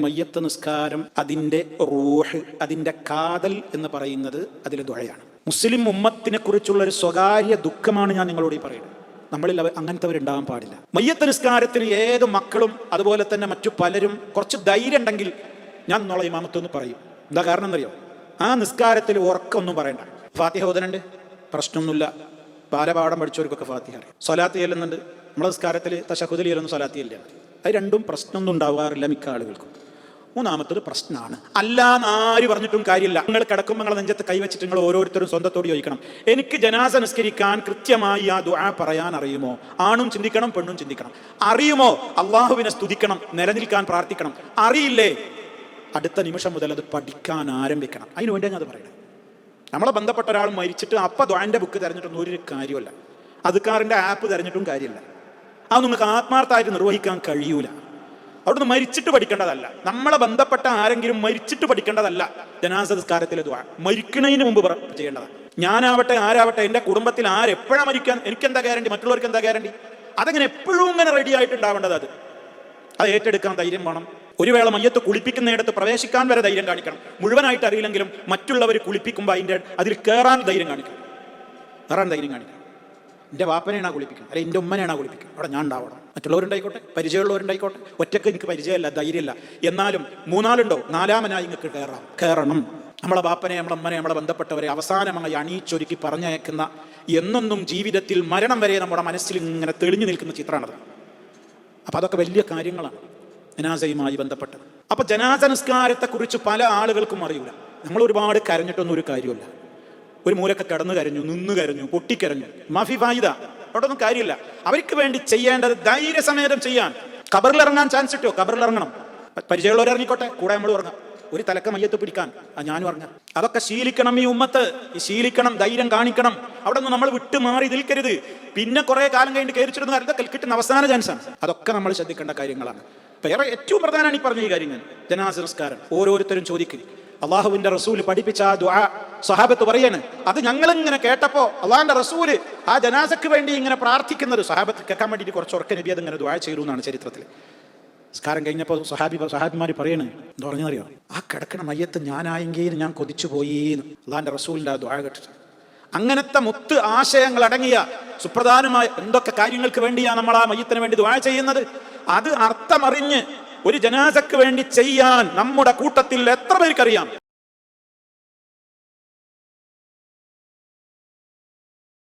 മയ്യത്ത് നിസ്കാരം അതിന്റെ റൂഹ് അതിന്റെ കാതൽ എന്ന് പറയുന്നത് അതിലെ ദുഴയാണ് മുസ്ലിം ഉമ്മത്തിനെ കുറിച്ചുള്ള ഒരു സ്വകാര്യ ദുഃഖമാണ് ഞാൻ നിങ്ങളോട് ഈ പറയുന്നത്. നമ്മളിൽ അവ അങ്ങനത്തെവരുണ്ടാകാൻ പാടില്ല. മയ്യത്ത് നിസ്കാരത്തിന് ഏത് മക്കളും അതുപോലെ തന്നെ മറ്റു പലരും കുറച്ച് ധൈര്യം ഉണ്ടെങ്കിൽ ഞാൻ നോളെ ഇമാമത്തൊന്ന് പറയും. എന്താ കാരണം എന്നറിയോ? ആ നിസ്കാരത്തിൽ ഉറക്കമൊന്നും പറയണ്ട. ഫാത്തിഹ ഓതനുണ്ട് പ്രശ്നമൊന്നുമില്ല. ബാലപാഠം പഠിച്ചവർക്കൊക്കെ ഫാത്തിഹ അറിയാം. സ്വലാത്തി ചെല്ലുന്നുണ്ട്. നമ്മളെ നിസ്കാരത്തിൽ തശഹുദലി ചെല്ലുന്ന സ്വലാത്തി ചെല്ലുന്നുണ്ട് അത് രണ്ടും പ്രശ്നമൊന്നും ഉണ്ടാവാറില്ല മിക്ക ആളുകൾക്കും. മൂന്നാമത്തത് പ്രശ്നമാണ്. അല്ലാന്ന് ആര് പറഞ്ഞിട്ടും കാര്യമില്ല. നിങ്ങൾ കിടക്കുമ്പോൾ നിങ്ങളെ നെഞ്ചത്ത് കൈവച്ചിട്ട് നിങ്ങൾ ഓരോരുത്തരും സ്വന്തത്തോട് ചോദിക്കണം. എനിക്ക് ജനാസ നിസ്കരിക്കാൻ കൃത്യമായി ആ ദുആ പറയാൻ അറിയുമോ? ആണും ചിന്തിക്കണം പെണ്ണും ചിന്തിക്കണം. അറിയുമോ? അള്ളാഹുവിനെ സ്തുതിക്കണം നിലനിൽക്കാൻ പ്രാർത്ഥിക്കണം. അറിയില്ലേ? അടുത്ത നിമിഷം മുതൽ അത് പഠിക്കാൻ ആരംഭിക്കണം. അതിനു വേണ്ടി ഞാൻ അത് പറയണം. നമ്മളെ ബന്ധപ്പെട്ട ഒരാൾ മരിച്ചിട്ട് അപ്പ ദ്വാന്റെ ബുക്ക് തിരഞ്ഞിട്ടൊന്നും ഒരു കാര്യമല്ല അതുക്കാറിന്റെ ആപ്പ് തിരഞ്ഞിട്ടും കാര്യമില്ല. അത് നിങ്ങൾക്ക് ആത്മാർത്ഥമായിട്ട് നിർവഹിക്കാൻ കഴിയൂല. അവിടുന്ന് മരിച്ചിട്ട് പഠിക്കേണ്ടതല്ല. നമ്മളെ ബന്ധപ്പെട്ട ആരെങ്കിലും മരിച്ചിട്ട് പഠിക്കേണ്ടതല്ല. ജനാസംസ്കാരത്തിലെ ദുവാ മരിക്കണതിന് മുമ്പ് ചെയ്യേണ്ടത്. ഞാനാവട്ടെ ആരാവട്ടെ എന്റെ കുടുംബത്തിൽ ആരെപ്പോഴാ മരിക്കാൻ എനിക്കെന്താ ഗ്യാരണ്ടി? മറ്റുള്ളവർക്ക് എന്താ ഗ്യാരണ്ടി? അതങ്ങനെ എപ്പോഴും ഇങ്ങനെ റെഡി ആയിട്ടുണ്ടാവേണ്ടത് അത്. അത് ഏറ്റെടുക്കാൻ ധൈര്യം വേണം. ഒരു വേള മയ്യത്ത് കുളിപ്പിക്കുന്നിടത്ത് പ്രവേശിക്കാൻ വരെ ധൈര്യം കാണിക്കണം. മുഴുവനായിട്ട് അറിയില്ലെങ്കിലും മറ്റുള്ളവർ കുളിപ്പിക്കുമ്പോൾ അതിന്റെ അതിൽ കയറാൻ ധൈര്യം കാണിക്കണം. കയറാൻ ധൈര്യം കാണിക്കണം. എന്റെ വാപ്പനെയാണ് കുളിപ്പിക്കുന്നത്. അല്ലെങ്കിൽ എന്റെ ഉമ്മനെയാണ് കുളിപ്പിക്കുന്നത്. അവിടെ ഞാൻ ഉണ്ടാവണം. മറ്റുള്ളവരുണ്ടായിക്കോട്ടെ? പരിചയമുള്ളവരുണ്ടായിക്കോട്ടെ? ഒറ്റയ്ക്ക് എനിക്ക് പരിചയമല്ല ധൈര്യമില്ല. എന്നാലും മൂന്നാളുണ്ടോ? നാലാമനായി നിങ്ങൾക്ക് കയറാം. കയറണം. നമ്മളെ ബാപ്പനെ നമ്മളെ അമ്മനെ നമ്മളെ ബന്ധപ്പെട്ടവരെ അവസാനമായി അണിയിച്ചൊരുക്കി പറഞ്ഞയക്കുന്ന എന്നൊന്നും ജീവിതത്തിൽ മരണം വരെ നമ്മുടെ മനസ്സിൽ ഇങ്ങനെ തെളിഞ്ഞു നിൽക്കുന്ന ചിത്രമാണത്. അപ്പോൾ അതൊക്കെ വലിയ കാര്യങ്ങളാണ് ജനാസയുമായി ബന്ധപ്പെട്ടത്. അപ്പോൾ ജനാസ നിസ്കാരത്തെക്കുറിച്ച് പല ആളുകൾക്കും അറിയില്ല നമ്മൾ ഒരുപാട് കരഞ്ഞിട്ടൊന്നും ഒരു കാര്യമില്ല ഒരു മൂലൊക്കെ കടന്നു കരഞ്ഞു നിന്നു കരഞ്ഞു പൊട്ടിക്കരഞ്ഞു. മാഫി ഫായിദ അവിടെ ഒന്നും കാര്യമില്ല. അവർക്ക് വേണ്ടി ചെയ്യേണ്ടത് ധൈര്യസമേതം ചെയ്യാൻ. കബറിലിറങ്ങാൻ ചാൻസ് കിട്ടിയോ? കബറിലിറങ്ങണം പരിചയമുള്ളവർ ഇറങ്ങിക്കോട്ടെ? കൂടെ നമ്മൾ ഉറങ്ങാം. ഒരു തലക്ക മയ്യത്ത് പിടിക്കാൻ. ആ ഞാനും ഉറങ്ങാം. അതൊക്കെ ശീലിക്കണം ഈ ഉമ്മത്ത്. ഈ ശീലിക്കണം ധൈര്യം കാണിക്കണം. അവിടെ നിന്ന് നമ്മൾ വിട്ടു മാറി നിൽക്കരുത്. പിന്നെ കുറെ കാലം കഴിഞ്ഞിട്ട് കയറിച്ചിരുന്ന ഇതൊക്കെ കിട്ടുന്ന അവസാന ചാൻസാണ് അതൊക്കെ നമ്മൾ ശ്രദ്ധിക്കേണ്ട കാര്യങ്ങളാണ്. വേറെ ഏറ്റവും പ്രധാനമാണ് ഈ പറഞ്ഞ ഈ കാര്യങ്ങൾ ജനാസ നമസ്കാരം. ഓരോരുത്തരും ചോദിക്കുക അള്ളാഹുവിന്റെ റസൂൽ പഠിപ്പിച്ച ആ ദുആ സഹാബത്ത് പറയാണ് അത് ഞങ്ങൾ ഇങ്ങനെ കേട്ടപ്പോ അള്ളാഹിന്റെ റസൂൽ ആ ജനാസക്ക് വേണ്ടി ഇങ്ങനെ പ്രാർത്ഥിക്കുന്നത് സഹാബത്ത് കേൾക്കാൻ വേണ്ടിയിട്ട് കുറച്ച് ഉറക്ക നബി അത് ഇങ്ങനെ ദുആ ചെയ്തു എന്നാണ് ചരിത്രത്തിൽ സ്കാരം കഴിഞ്ഞപ്പോൾ സഹാബി സഹാബിമാർ പറയണ് എന്താ പറഞ്ഞറിയോ ആ കിടക്കണ മയ്യത്ത് ഞാനായെങ്കിൽ ഞാൻ കൊതിച്ചു പോയി അള്ളാഹിന്റെ റസൂലിന്റെ ആ ദുആ കേട്ടിട്ട്. അങ്ങനത്തെ മുത്ത് ആശയങ്ങൾ അടങ്ങിയ സുപ്രധാനമായ എന്തൊക്കെ കാര്യങ്ങൾക്ക് വേണ്ടിയാണ് നമ്മൾ ആ മയ്യത്തിന് വേണ്ടി ദുആ ചെയ്യുന്നത്? അത് അർത്ഥമറിഞ്ഞ് ഒരു ജനാസക്ക് വേണ്ടി ചെയ്യാൻ നമ്മുടെ കൂട്ടത്തിൽ എത്ര പേർക്കറിയാം?